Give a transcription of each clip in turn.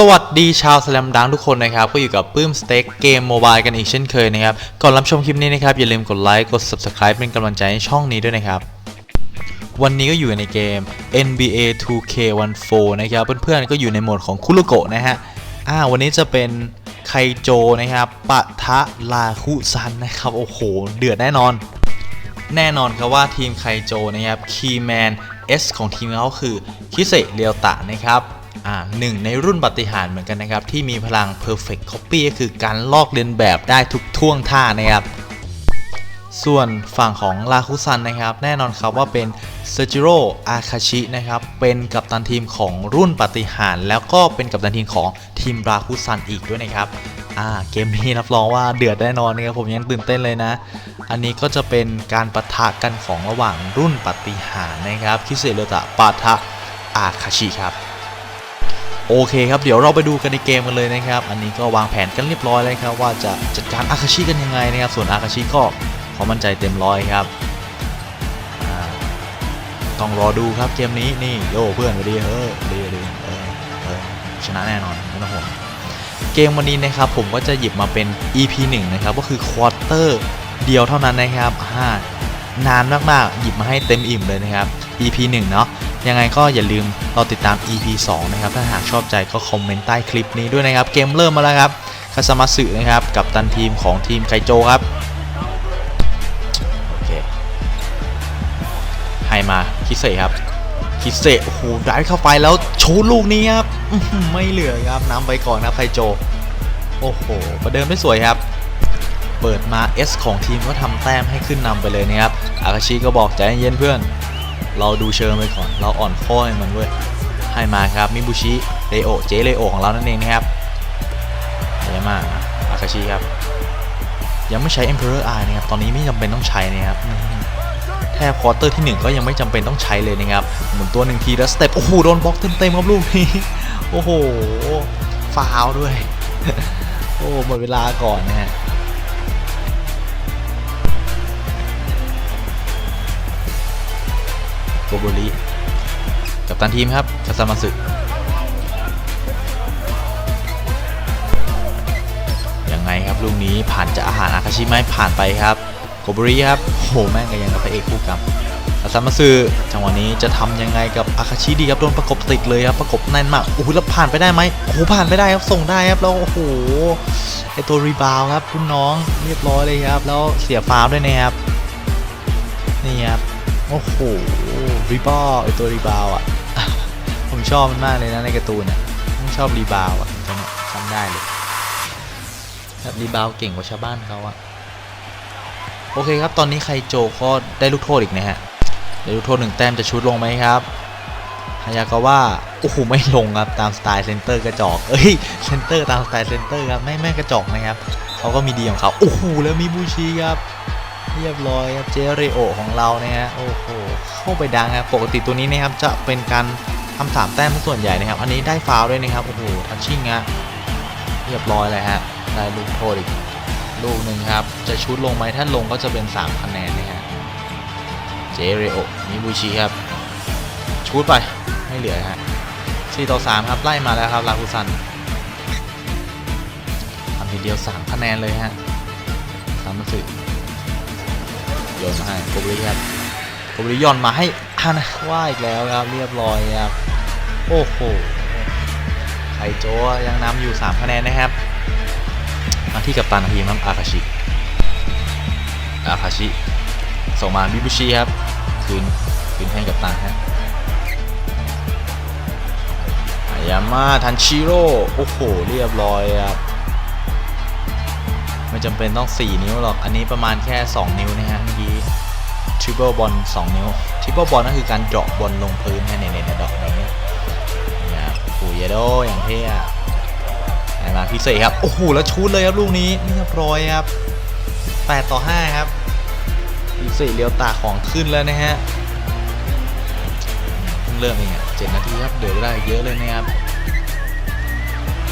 สวัสดีชาวสแลมดังทุกคนนะครับ ก็อยู่กับปื้มสเต็กเกมโมบายกันอีกเช่นเคยนะครับ ก่อนรับชมคลิปนี้นะครับ อย่าลืมกดไลค์ กด Subscribe เป็นกำลังใจให้ช่องนี้ด้วยนะครับ วันนี้ก็อยู่ในเกม NBA 2K14 นะครับ เพื่อนๆ ก็อยู่ในโหมดของคุโรโกะนะฮะอ่าวันนี้จะเป็นไคโจนะครับปะทะลาคุซันนะครับ โอ้โห เดือดแน่นอน แน่นอนครับว่าทีมไคโจนะครับคีแมน S ของทีมเขาคือคิเซเรียวตะนะครับ หนึ่งในรุ่นปฏิหารเหมือนกันนะครับ ที่มีพลัง Perfect Copy ก็คือการลอกเลียนแบบได้ทุกท่วงท่านะครับ ส่วนฝั่งของลาคุซันนะครับ แน่นอนครับว่าเป็นเซจิโร่อาคาชินะครับ เป็นกัปตันทีมของรุ่นปฏิหารแล้วก็เป็นกัปตันทีมของทีมราคุซันอีกด้วยนะครับ่าเกมนี้รับรองว่าเดือดแน่นอนนะครับผมยังตื่นเต้นเลยนะ อันนี้ก็จะเป็นการปะทะกันของระหว่างรุ่นปฏิหารนะครับ คิเซเรตะปะทะอาคาชิครับ โอเคครับเดี๋ยวเราไปดูกันในเกมกันเลยนะครับ อันนี้ก็วางแผนกันเรียบร้อยแล้วครับ ว่าจะจัดการอาคาชิกันยังไงนะครับ ส่วนอาคาชิก็ขอมั่นใจเต็มร้อยครับต้องรอดูครับเกมนี้นี่โยเพื่อนดีเฮ้ยดีดีเออเออชนะแน่นอนไม่ต้องห่วงเกมวันนี้นะครับผมก็จะหยิบมาเป็น EP 1 นะครับ ก็คือควอเตอร์เดียวเท่านั้นนะครับอ่านานมากๆ หยิบมาให้เต็มอิ่มเลยนะครับ EP 1 เนาะ ยังไงก็อย่าลืมรอติดตาม EP 2 นะครับ ถ้าหากชอบใจก็คอมเมนต์ใต้คลิปนี้ด้วยนะครับ เกมเริ่มมาแล้วครับคาซามาสึนะครับ กับตันทีมของทีมไคโจครับโอเคให้มาคิเซครับคิเซโอ้โหได้เข้าไปแล้วโชว์ลูกนี้ครับไม่เหลือครับนำไปก่อนนะครับไคโจ โอ้โหประเดิมได้สวยครับเปิดมา S ของทีมก็ทำแต้มให้ขึ้นนำไปเลยนะครับ อาคาชิก็บอกใจเย็นเพื่อน เราดูเชิงไปก่อน เราอ่อนข้อให้มันเว้ยให้มาครับมิบุชิเรโอเจเรโอของเรานั่นเองนะครับเยอะมากอาคาชิครับ ยังไม่ใช้ Emperor Eye นะครับ ตอนนี้ไม่จำเป็นต้องใช้นะครับแทบควอเตอร์ที่ 1 ก็ยังไม่จำเป็นต้องใช้เลยนะครับ หมุนตัวหนึ่งทีแล้วสเต็ปโอ้โหโดนบล็อกเต็มๆครับลูกนี้โอ้โหฟาวล์ด้วย โอ้หมดเวลาก่อนนะฮะ โกโบริกับตันทีมครับคาซามาสึยังไงครับลูกนี้ผ่านจะอาหารอาคาชิไหมผ่านไปครับโกโบริครับโหแม่งก็ยังกับพระเอกคู่กับคาซามาสึจังหวะนี้จะทำยังไงกับอาคาชิดีครับโดนประกบติดเลยครับประกบแน่นมากโอ้โหแล้วผ่านไปได้ไหมโอ้โหผ่านไปได้ครับส่งได้ครับแล้วโอ้โหไอตัวรีบาวครับคุณน้องเรียบร้อยเลยครับ แล้วเสียฟาวด้วยนะครับนี่ครับโอ้โห รีบาวไอตัวรีบาวอะ ผมชอบมันมากเลยนะในการ์ตูนอะผมชอบรีบาวอะจำได้เลยแบบรีบาวเก่งกว่าชาวบ้านเขาอะโอเคครับ ตอนนี้ไครโจก็ได้ลูกโทษอีกนะฮะได้ลูกโทษหนึ่งแต้มจะชุดลงไหมครับฮายากาว่าโอ้โหไม่ลงครับตามสไตล์เซนเตอร์กระจอกเอ้ยเซนเตอร์ตามสไตล์เซนเตอร์ครับไม่ไม่กระจอกนะครับเขาก็มีดีของเขาโอ้โหแล้วมีบูชีครับ เรียบร้อยครับเจเรโอของเราเนี่ยฮะโอ้โหเข้าไปดังครับปกติตัวนี้นะครับจะเป็นการทำสามแต้มส่วนใหญ่นะครับ อันนี้ได้ฟาวล์ด้วยนะครับโอ้โหทัชชิ่งฮะเรียบร้อยเลยฮะได้ลูกโทษอีกลูกหนึ่งครับ จะชุดลงไหมถ้าลงก็จะเป็น 3 คะแนนนะฮะเจเรโอมิบูชิครับ ชุดไปไม่เหลือฮะ4ต่อ 3 ครับ ไล่มาแล้วครับลาคุซันทำทีเดียว 3 คะแนนเลยฮะสามสึ โยนมาให้โกบริครับโกบริย่อนมาให้ฮานะว่าอีกแล้วครับ เรียบร้อยครับ โอ้โหไคโจยังนำอยู่ 3 คะแนนนะครับ มาที่กัปตันทีมครับอาคาชิ อาคาชิ ส่งมาบิบุชิครับ คืน คืนให้กัปตันฮะอายาม่าทันชิโร่ โอ้โห เรียบร้อยครับไม่จำเป็นต้อง 4 นิ้วหรอก อันนี้ประมาณแค่ 2 นิ้วนะฮะเมื่อกี้ ทริปเปิลบอล2นิ้วทริปเปิลบอลนั่นคือการเจาะบอลลงพื้นนะเนี่ยเน่ดอกนี้นะครับโอ้โหเยโดอย่างเท่ไหนมาพิเศษครับ โอ้โห แล้วชูดเลยครับลูกนี้เรียบร้อยครับ8ต่อ 5 ครับพิเศษเลียวตาของขึ้นแล้วนะฮะเพิ่งเริ่มเองอะ7นาทีครับเดี๋ยวได้เยอะเลยนะครับ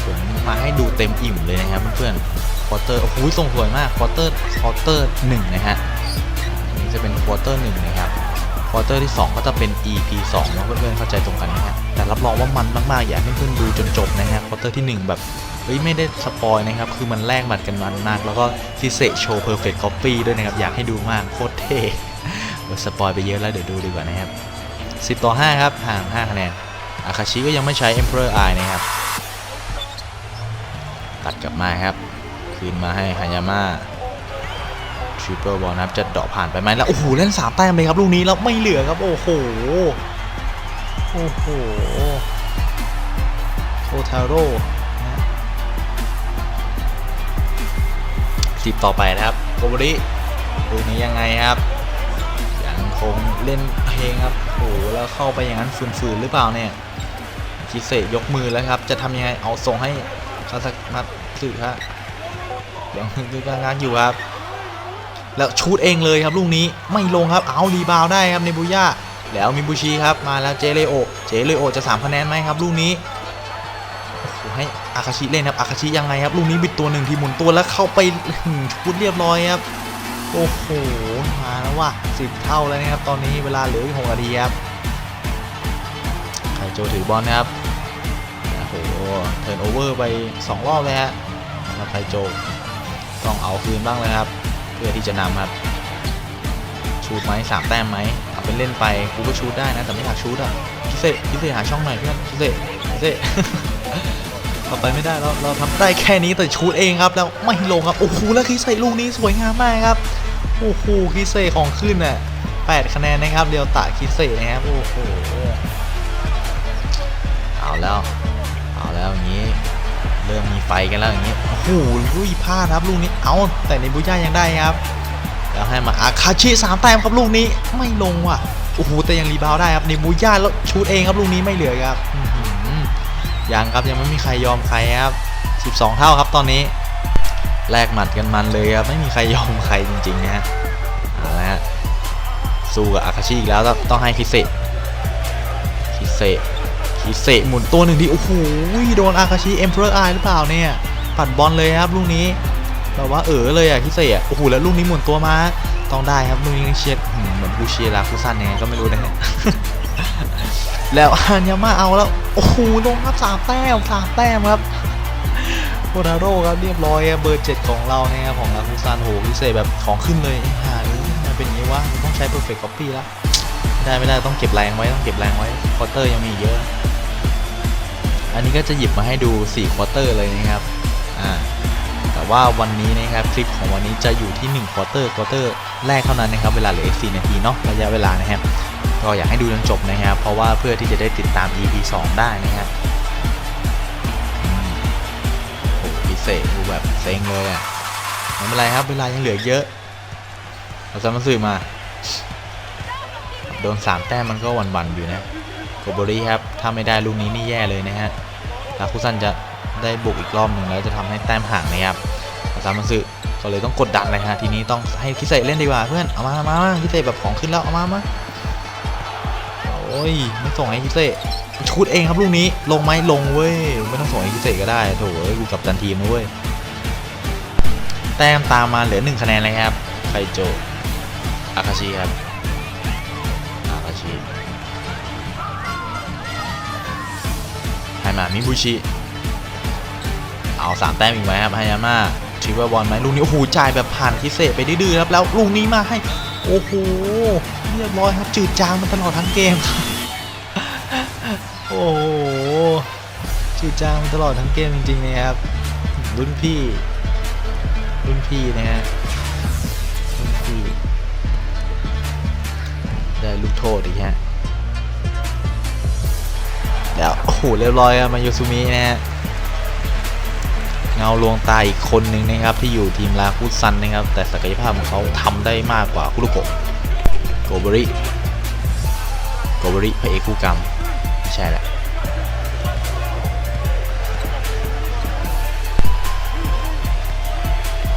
ผมมาให้ดูเต็มอิ่มเลยนะครับเพื่อนๆควอเตอร์โอ้โหส่งสวยมากควอเตอร์ควอเตอร์หนึ่งนะฮะ จะเป็นควอเตอร์หนึ่งนะครับควอเตอร์ที่ 2 ก็จะเป็น EP 2นะเพื่อนๆเข้าใจตรงกันนะฮะแต่รับรองว่ามันมากๆอยากให้เพื่อนๆดูจนจบนะฮะควอเตอร์ที่ 1 แบบเฮ้ยไม่ได้สปอยนะครับ คือมันแลกหมัดกันมันมาก แล้วก็ซิเซโชว์เพอร์เฟกต์คอปปี้ด้วยนะครับ อยากให้ดูมากโคตรเท่สปอยไปเยอะแล้วเดี๋ยวดูดีกว่านะครับ 10 ต่อ 5 ครับ ห่าง 5 คะแนน อาคาชิก็ยังไม่ใช้ Emperor Eye นะครับ ตัดกลับมาครับ คืนมาให้ฮายาม่า ทริปเปิลบอลนะครับจะเดาะผ่านไปไหมแล้ว โอ้โห เล่น3แต้มเลยครับ ลูกนี้ แล้วไม่เหลือครับ โอ้โห โอ้โหโคทาโร่สิบต่อไปนะครับโกบริลูกนี้ยังไงครับยังคงเล่นเพลงครับโอ้โหแล้วเข้าไปอย่างนั้นฝืนๆหรือเปล่าเนี่ยคิเซยกมือแล้วครับ จะทำยังไงเอาส่งให้คาสักนัดสื่อครับยังคือกางานอยู่ครับ แล้วชูดเองเลยครับลูกนี้ไม่ลงครับเอารีบาวได้ครับในบุย่าแล้วมิบุชิครับมาแล้วเจเลโอเจเลโอจะ3คะแนนไหมครับลูกนี้โอ้โหให้อาคาชิเล่นครับอาคาชิยังไงครับลูกนี้บิดตัวหนึ่งทีหมุนตัวแล้วเข้าไปชูดเรียบร้อยครับโอ้โหมาแล้วว่ะสิบเท่าแล้วนะครับตอนนี้เวลาเหลืออีกหกนาทีครับไคโจถือบอลนะครับโอ้โหเทิร์นโอเวอร์ไป 2 รอบเลยฮะแล้วไคโจต้องเอาคืนบ้างเลยครับ เพื่อที่จะนำครับชูดไหมสามแต้มไหมทำเป็นเล่นไปกูก็ชูดได้นะแต่ไม่อยากชูดอะพิเศษพิเศษหาช่องหน่อยเพื่อนพิเศษพิเศษต่อไปไม่ได้แล้วเราทำได้แค่นี้แต่ชูดเองครับ แล้วไม่ลงครับโอ้โหแล้วคิเซ่ลูกนี้สวยงามมากครับโอ้โหคิเซ่ของขึ้นน่ะ8คะแนนนะครับเรียวตะคิเซ่นะครับโอ้โห ไฟกันแล้วอย่างนี้โอ้โหลุยพลาดครับลูกนี้เอาแต่ในบุย่ายังได้ครับแล้วให้มาอาคาชิสามแต้มครับลูกนี้ไม่ลงว่ะโอ้โหแต่ยังรีบาวได้ครับในบุย่าแล้วชูดเองครับลูกนี้ไม่เหลือครับยังครับยังไม่มีใครยอมใครครับ 12 เท่าครับตอนนี้แลกหมัดกันมันเลยครับไม่มีใครยอมใครจริงๆนะฮะเอาละฮะสู้กับอาคาชิอีกแล้วต้องต้องให้คิเซคิเซ คิเซหมุนตัวหนึ่งทีโอ้โหโดนอาคาชิเอ็มเพอร์ไอหรือเปล่าเนี่ยปัดบอลเลยครับลูกนี้แบบว่าเออเลยอะคิเซอะโอ้โหแล้วลูกนี้หมุนตัวมาต้องได้ครับลูกนี้เชียร์เหมือนกูเชียร์ลาคุซันยังไงก็ไม่รู้นะฮะแล้วอันยาม่าเอาแล้วโอ้โหลงครับสามแต้มสามแต้มครับโคนาโร่ครับเรียบร้อยเบอร์เจ็ดของเราเนี่ยของลาคุซานโหพิเศษแบบของขึ้นเลยหาเลยเป็นอย่างนี้วะต้องใช้ perfect copy แล้วไม่ได้ไม่ได้ต้องเก็บแรงไว้ต้องเก็บแรงไว้คอเตอร์ยังมีเยอะ อันนี้ก็จะหยิบมาให้ดู4ควอเตอร์เลยนะครับอ่าแต่ว่าวันนี้นะครับคลิปของวันนี้จะอยู่ที่1ควอเตอร์ควอเตอร์แรกเท่านั้นนะครับเวลาเหลืออีก4นาทีเนาะระยะเวลานะครับก็อยากให้ดูจนจบนะครับเพราะว่าเพื่อที่จะได้ติดตาม EP 2 ได้นะครับโอ้โหพิเศษดูแบบเซ็งเลยอะไม่เป็นไรครับเวลายังเหลือเยอะเราจะมาซื้อมาโดน3แต้มมันก็วันๆอยู่นะ กโบริครับ ถ้าไม่ได้ลูกนี้นี่แย่เลยนะฮะลาคุซันจะได้บุกอีกรอบหนึ่งแล้วจะทำให้แต้มห่างนะครับอาซามาสึก็เลยต้องกดดันเลยฮะทีนี้ต้องให้คิเซเล่นดีกว่าเพื่อน เอามามามาคิเซแบบของขึ้นแล้วเอามามาโอ้ยไม่ส่งให้คิเซชุดเองครับลูกนี้ลงไหมลงเว้ยไม่ต้องส่งให้คิเซก็ได้โถเอ้ยกูกับจันทีมเว้ยแต้มตามมาเหลือหนึ่งคะแนนเลยครับไคโจอาคาชิครับ มามิบุชิ เอาสามแต้มอีกไหมครับไฮยาม่าทริปเปอร์บอลไหมลูกนี้โอ้โหจ่ายแบบผ่านคิเซไปดื้อๆครับแล้วลูกนี้มาให้โอ้โหเรียบร้อยครับจืดจางมันตลอดทั้งเกมโอ้โหจืดจางมันตลอดทั้งเกมจริงๆนะครับรุ่นพี่รุ่นพี่นะฮะรุ่นพี่ได้ลูกโทษอีกฮะ แล้วโอ้โหเรียบร้อยครับมาโยซุมินะฮะเงาลวงตาอีกคนหนึ่งนะครับที่อยู่ทีมลาคุซันนะครับ แต่ศักยภาพของเขาทำได้มากกว่าคุรุโกะโกบริโกบริพระเอกคู่กรรมใช่แหละ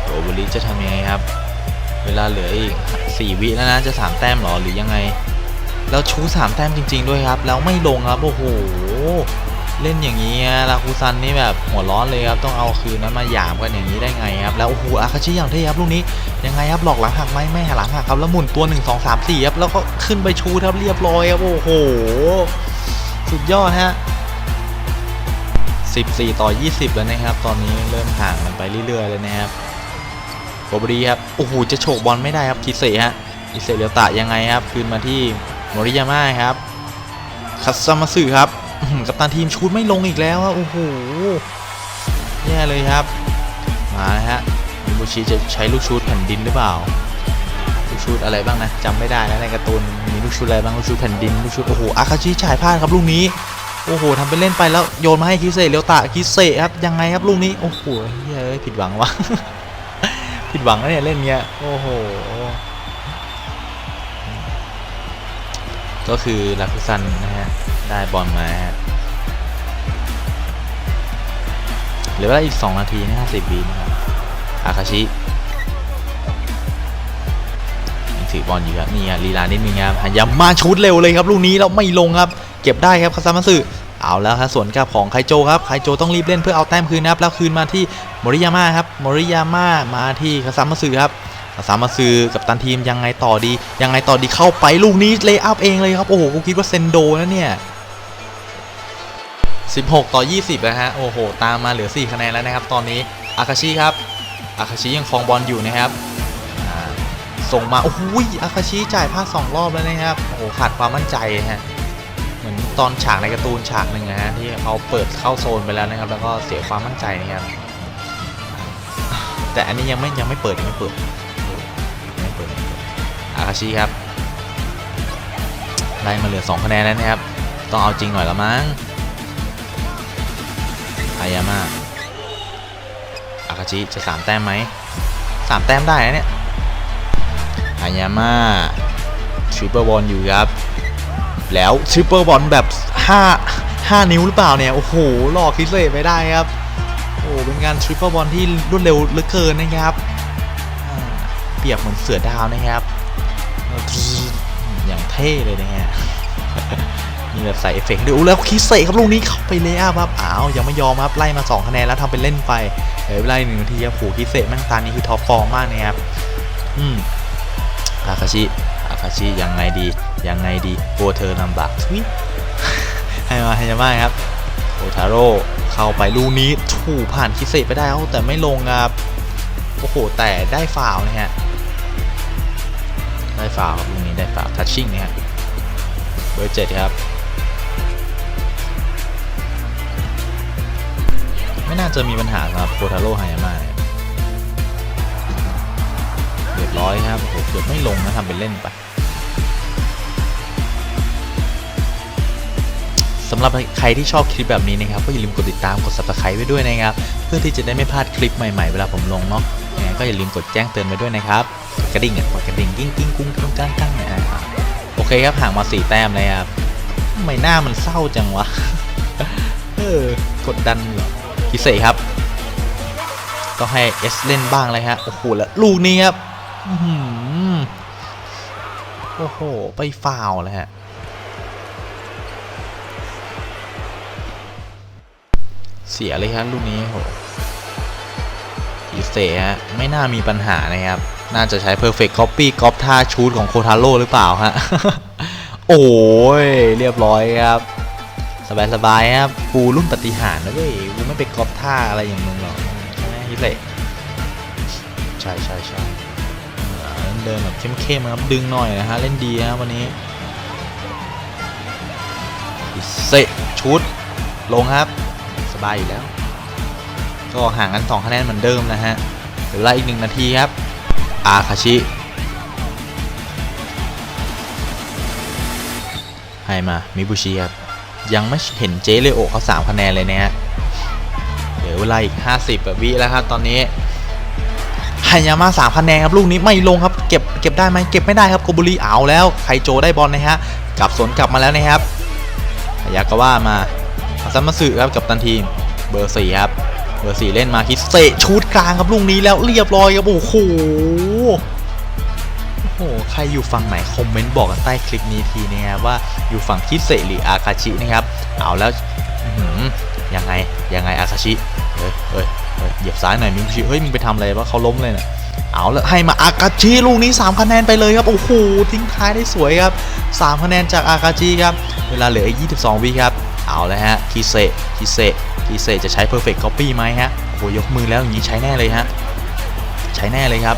โกโบริจะทำยังไงครับ เวลาเหลืออีก4วิแล้วนะจะ3แต้มหรอหรือยังไง แล้วชู3แต้มจริง ๆ ด้วยครับ แล้วไม่ลงครับโอ้โห เล่นอย่างนี้อะลาคูซันนี่แบบหัวร้อนเลยครับต้องเอาคืนนั้นมาหยามกันอย่างนี้ได้ไงครับแล้วโอ้โหอาคาชิอย่างเท่ครับลูกนี้ยังไงครับหลอกหลังหักไหมไม่หักหลังหักครับแล้วหมุนตัว 1 2 3 4ครับแล้วก็ขึ้นไปชูครับเรียบร้อยครับโอ้โหสุดยอดฮะ14 ต่อ 20 แล้วนะครับ ตอนนี้เริ่มห่างกันไปเรื่อยๆเลยนะครับโกบรีครับโอ้โหจะโฉกบอลไม่ได้ครับคิเซฮะคิเซเรียวตะยังไงครับ คืนมาที่โมริยาม่าครับคัตซามาสึครับ กัปตันทีมชูดไม่ลงอีกแล้วครับโอ้โหแย่เลยครับ มาแล้วฮะมิบูชิจะใช้ลูกชูดแผ่นดินหรือเปล่า ลูกชูดอะไรบ้างนะจำไม่ได้นะในการ์ตูนมีลูกชูดอะไรบ้างลูกชูดแผ่นดินลูกชูดโอ้โหอาคาชิจ่ายพลาดครับลูกนี้โอ้โหทำไปเล่นไปแล้วโยนมาให้คิเซเรียวตะคิเซครับยังไงครับลูกนี้โอ้โหเฮ้ยผิดหวังวะผิดหวังนะเนี่ยเล่นเงี้ยโอ้โห ก็คือลาคุซันนะฮะ ได้บอลมาฮะเหลือเวลาอีก 2 นาทีนะ50วินะครับ อาคาชิยังถือบอลอยู่ครับนี่ฮะลีลานิดนึงครับหันยามาชุดเร็วเลยครับลูกนี้แล้วไม่ลงครับ เก็บได้ครับคาซามาสึเอาแล้วครับสวนกลับของไคโจครับไคโจต้องรีบเล่นเพื่อเอาแต้มคืนนะครับแล้วคืนมาที่มริยาม่าครับมริยาม่ามาที่คาซามาสึครับ คาซามาสึกับตันทีมยังไงต่อดี ยังไงต่อดีเข้าไปลูกนี้เลย์อัพเองเลยครับ โอ้โหกูคิดว่าเซนโดนะเนี่ย 16 ต่อ 20 นะฮะ โอ้โห ตามมาเหลือ 4 คะแนนแล้วนะครับ ตอนนี้ อาคาชิครับ อาคาชิยังครองบอลอยู่นะครับส่งมา โอ้โหยอาคาชิจ่ายพลาด2รอบแล้วนะครับ โอ้โห ขาดความมั่นใจฮะ เหมือนตอนฉากในการ์ตูนฉากหนึ่งนะฮะที่เขาเปิดเข้าโซนไปแล้วนะครับ แล้วก็เสียความมั่นใจนะครับ แต่อันนี้ยังไม่ยังไม่เปิดยังไม่เปิด อาคาชิครับไล่มาเหลือ 2 คะแนนแล้วนะครับ ต้องเอาจริงหน่อยละมั้งอายาม่าอาคาชิจะสามแต้มไหมสามแต้มได้นะเนี่ยอายาม่าทริปเปอร์บอลอยู่ครับ แล้วทริปเปอร์บอลแบบ 5 5 นิ้วหรือเปล่าเนี่ย โอ้โหหลอกคิดเลยไม่ได้ครับ โอ้เป็นการทริปเปอร์บอลที่รวดเร็วเหลือเกินนะครับเปรียบเหมือนเสือดาวนะครับ ท่เลยนะฮะมีแบบใส่เอฟเฟกต์ด้วยโอ้แล้วคิเซครับลูกนี้เข้าไปเลยอะครับอ้าวยังไม่ยอมครับไล่มา 2 คะแนนแล้วทำเป็นเล่นไปเหลือเวลาหนึ่งนาทีครับโหคิเซแม่งตานี้คือท็อปฟอร์มมากนะครับอืมอาคาชิอาคาชิยังไงดียังไงดีโกลัวเธอลำบากทวิให้มาให้มาครับโอทาโร่เข้าไปลูกนี้ถูกผ่านคิเซไปได้ครับแต่ไม่ลงครับโอ้โหแต่ได้ฟาวนะฮะ ได้ฟาวครับลูกนี้ได้ฟาวทัชชิ่งนะฮะเบอร์เจ็ดครับ ไม่น่าจะมีปัญหาสำหรับโคทาโร่ไฮยาม่าเนี่ยเรียบร้อยครับโอ้โหเกือบไม่ลงนะทำเป็นเล่นไปสำหรับใครที่ชอบคลิปแบบนี้นะครับก็อย่าลืมกดติดตามกด subscribe ไว้ด้วยนะครับ เพื่อที่จะได้ไม่พลาดคลิปใหม่ๆ เวลาผมลงเนาะ ยังไงก็อย่าลืมกดแจ้งเตือนไว้ด้วยนะครับกดกระดิ่งอะกดกระดิ่งกิ้งกิ้งกุ้งกิ้งก้งก้งนะโอเคครับห่างมาสี่แต้มเลยครับทำไมหน้ามันเศร้าจังวะเออกดดันเหรอพิเศษครับ ก็ให้เอสเล่นบ้างเลยฮะโอ้โหแล้วลูกนี้ครับโอ้โห ไปฟาวล์เลยฮะเสียเลยครับลูกนี้โหิเศษฮะไม่น่ามีปัญหานะครับ น่าจะใช้ perfect copy ก๊อปท่าชูดของโคทาโร่หรือเปล่าฮะ โอ้ยเรียบร้อยครับ สบายสบายครับกูรุ่นปฏิหารนะเว้ยกูไม่ไปก๊อปท่าอะไรอย่างมึงหรอกใช่ไหมฮิเละใช่ใช่ใช่เดินแบบเข้มๆครับดึงหน่อยนะฮะเล่นดีครับวันนี้ฮิเซชุดลงครับ สบายอยู่แล้ว ก็ห่างกัน2คะแนนเหมือนเดิมนะฮะเหลือเวลาอีกหนึ่งนาทีครับ อาคาชิ ให้มา มิบุชิครับ ยังไม่เห็นเจเลโอเขา3คะแนนเลยนะฮะ เหลือเวลาอีก 50แบบวิแล้วครับตอนนี้ไฮยาม่า3คะแนนครับลูกนี้ไม่ลงครับเก็บเก็บได้ไหมเก็บไม่ได้ครับโกบุรีเอาแล้วไคโจได้บอลนะฮะกลับสวนกลับมาแล้วนะครับฮายากาว่ามามาซัมมาสึครับกับตันทีมเบอร์สี่ครับ เบอร์สี่เล่นมาคิดเซะชูดกลางครับลูกนี้แล้วเรียบร้อยครับโอ้โหโอ้โห ใครอยู่ฝั่งไหน คอมเมนต์บอกกันใต้คลิปนี้ทีนะครับว่าอยู่ฝั่งคิเซะหรืออาคาชินะครับ เอาแล้วยังไง ยังไงอาคาชิ เฮ้ยเฮ้ยเหยียบซ้ายหน่อยมิชิเฮ้ย มึงไปทำอะไรวะเขาล้มเลยน่ะเอาและให้มาอากาชิลูกนี้ 3 คะแนนไปเลยครับ โอ้โห ทิ้งท้ายได้สวยครับ 3 คะแนนจากอากาชิครับ เวลาเหลืออีก22วิครับ เอาแล้วฮะคิเซคิเซคิเซจะใช้ perfect copy ไหมฮะโอ้ยกมือแล้วอย่างนี้ใช้แน่เลยฮะใช้แน่เลยครับ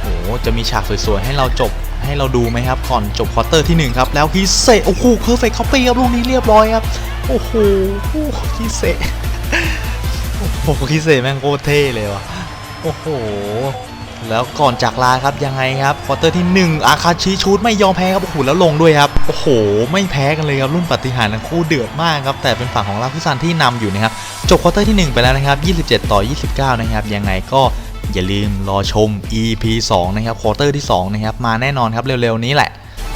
โอ้โหจะมีฉากสวยๆให้เราจบให้เราดูไหมครับ ก่อนจบควอเตอร์ที่ 1 ครับ แล้วคิเซโอ้โหเพอร์เฟกต์คัพปี้ครับลูกนี้เรียบร้อยครับ โอ้โหคิเซโอ้โหคิเซแม่งโคตรเท่เลยว่ะโอ้โห แล้วก่อนจากลาครับยังไงครับควอเตอร์ที่ 1 อาคาชิชูดไม่ยอมแพ้ครับโอ้โหแล้วลงด้วยครับโอ้โห ไม่แพ้กันเลยครับรุ่นปฏิหารทั้งคู่เดือดมากครับแต่เป็นฝั่งของลาคุซันที่นำอยู่นะครับจบควอเตอร์ที่ 1 ไปแล้วนะครับ 27 ต่อ 29 นะครับยังไงก็อย่าลืมรอชม EP 2 นะครับควอเตอร์ที่ 2 นะครับ มาแน่นอนครับเร็วๆนี้แหละ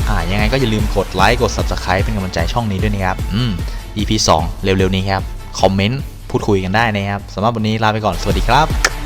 อ่ายังไงก็อย่าลืมกดไลค์กด Subscribe เป็นกำลังใจช่องนี้ด้วยนะครับอืม EP 2 เร็วๆนี้ครับคอมเมนต์พูดคุยกันได้นะครับสำหรับวันนี้ลาไปก่อนสวัสดีครับ